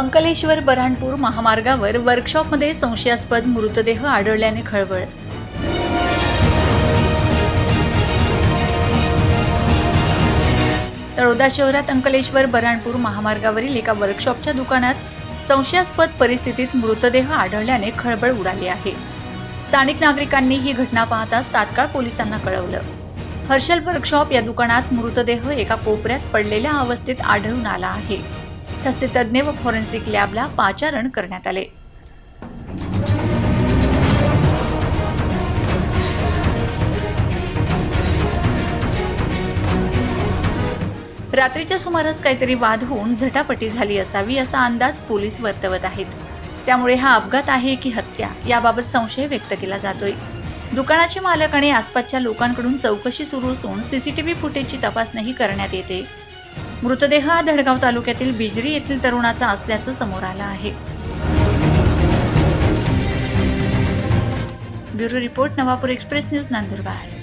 अंकलेश्वर बऱ्हाणपूर महामार्गावर वर्कशॉपमध्ये संशयास्पद मृतदेह आढळल्याने खळबळ. तळोदा शहरात अंकलेश्वर बऱ्हाणपूर महामार्गावरील एका वर्कशॉपच्या दुकानात संशयास्पद परिस्थितीत मृतदेह आढळल्याने खळबळ उडाली आहे. स्थानिक नागरिकांनी ही घटना पाहताच तात्काळ पोलिसांना कळवलं. हर्षल वर्कशॉप या दुकानात मृतदेह एका कोपऱ्यात पडलेल्या अवस्थेत आढळून आला आहे. तसे तज्ज्ञ व फॉरेन्सिक लॅबला पाचारण करण्यात आले. रात्रीच्या सुमारास काहीतरी वाद होऊन झटापटी झाली असावी असा अंदाज पोलीस वर्तवत आहेत. त्यामुळे हा अपघात आहे की हत्या याबाबत संशय व्यक्त केला जातोय. दुकानाचे मालक आणि आसपासच्या लोकांकडून चौकशी सुरू असून सीसीटीव्ही फुटेजची तपासणीही करण्यात येते. मृतदेह हा धडगाव तालुक्यातील बिजरी येथील तरुणाचा असल्याचं समोर आलं आहे. Bureau report Navapur express news Nandurbar.